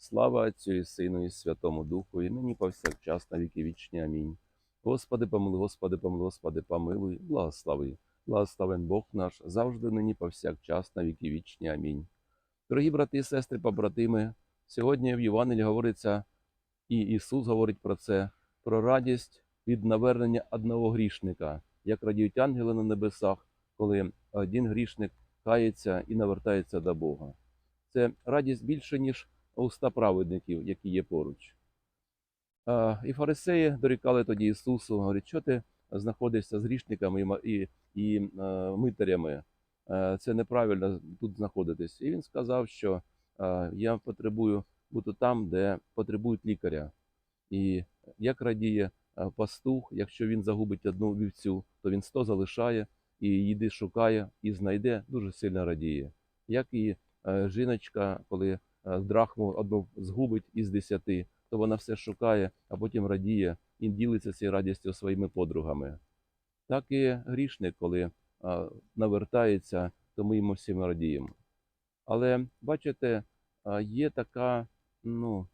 Слава Отцю і Сину, і Святому Духу, і нині повсякчас на віки вічні. Амінь. Господи, помилуй, Господи, помилуй, Господи, помилуй, благослови. Благословен Бог наш, завжди нині повсякчас на віки вічні. Амінь. Дорогі брати і сестри, побратими, сьогодні в Євангелії говориться, і Ісус говорить про це, про радість від навернення одного грішника, як радіють ангели на небесах, коли один грішник кається і навертається до Бога. Це радість більше, ніж уста праведників, які є поруч. І фарисеї дорікали тоді Ісусу, говорять, що ти знаходишся з грішниками і, і, е, митарями. Е, Це неправильно тут знаходитись. І він сказав, що я потребую бути там, де потребують лікаря. І як радіє е, пастух, якщо він загубить одну вівцю, то він сто залишає і їди шукає і знайде, дуже сильно радіє. Як і жіночка, коли драхму одну згубить із десяти, то вона все шукає, а потім радіє і ділиться цією радістю своїми подругами. Так і грішник, коли навертається, то ми йому всім радіємо. Але бачите, є така, ну,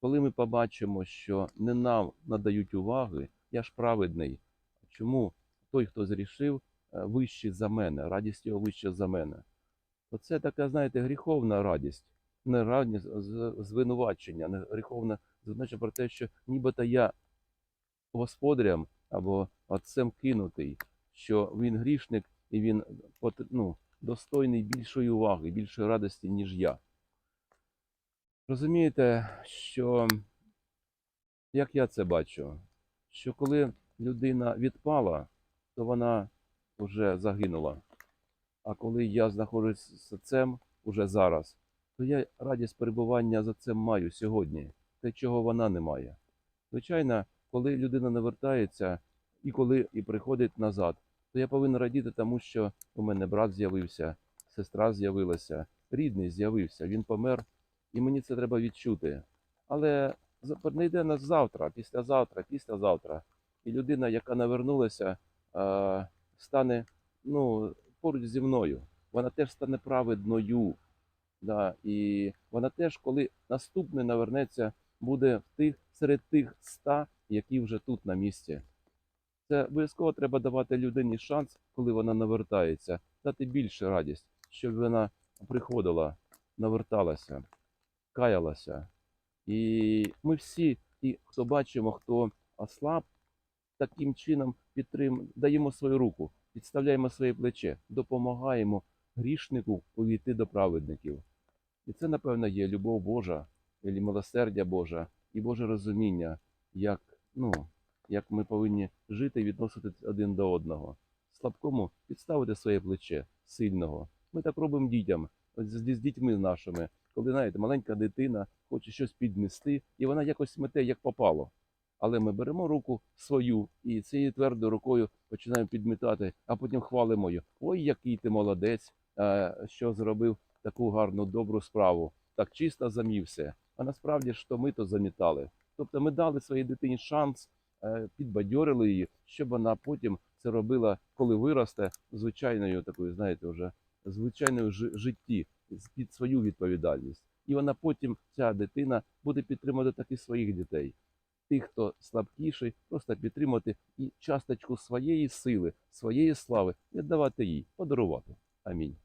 коли ми побачимо, що не нам надають уваги, я ж праведний. Чому той, хто зрішив, е, вищий за мене, радість його вища за мене? Оце така, знаєте, гріховна радість, не радість звинувачення, не гріховна звинувачення про те, що нібито я господарям або отцем кинутий, що він грішник і він ну, достойний більшої уваги, більшої радості, ніж я. Розумієте, що як я це бачу, що коли людина відпала, то вона вже загинула. А коли я знаходжусь з отцем уже зараз, то я радість перебування з отцем маю сьогодні, те, чого вона не має. Звичайно, коли людина не вертається і коли і приходить назад, то я повинен радіти, тому що у мене брат з'явився, сестра з'явилася, рідний з'явився, він помер, і мені це треба відчути. Але не йде на завтра, післязавтра, післязавтра. І людина, яка навернулася, стане ну, поруч зі мною. Вона теж стане праведною. Да, і вона теж, коли наступний навернеться, буде в тих, серед тих ста, які вже тут на місці. Це обов'язково треба давати людині шанс, коли вона навертається, дати більше радість, щоб вона приходила, наверталася, каялася. І ми всі, і хто бачимо, хто ослаб, таким чином підтрим... даємо свою руку, підставляємо своє плече, допомагаємо грішнику увійти до праведників. І це, напевно, є любов Божа, і милосердя Божа, і Боже розуміння, як, ну, як ми повинні жити і відноситись один до одного. Слабкому підставити своє плече сильного. Ми так робимо дітям, з, з дітьми нашими, коли знаєте, маленька дитина хоче щось піднести, і вона якось мете, як попало. Але ми беремо руку свою і цією твердою рукою починаємо підмітати, а потім хвалимо її. Ой, який ти молодець, що зробив таку гарну добру справу, так чисто замів все. А насправді то ми то замітали. Тобто ми дали своїй дитині шанс, е, підбадьорили її, щоб вона потім це робила, коли виросте, звичайною такою, знаєте, вже звичайною житті під свою відповідальність. І вона потім, ця дитина, буде підтримувати так і своїх дітей. Тих, хто слабкіший, просто підтримати і часточку своєї сили, своєї слави віддавати їй, подарувати. Амінь.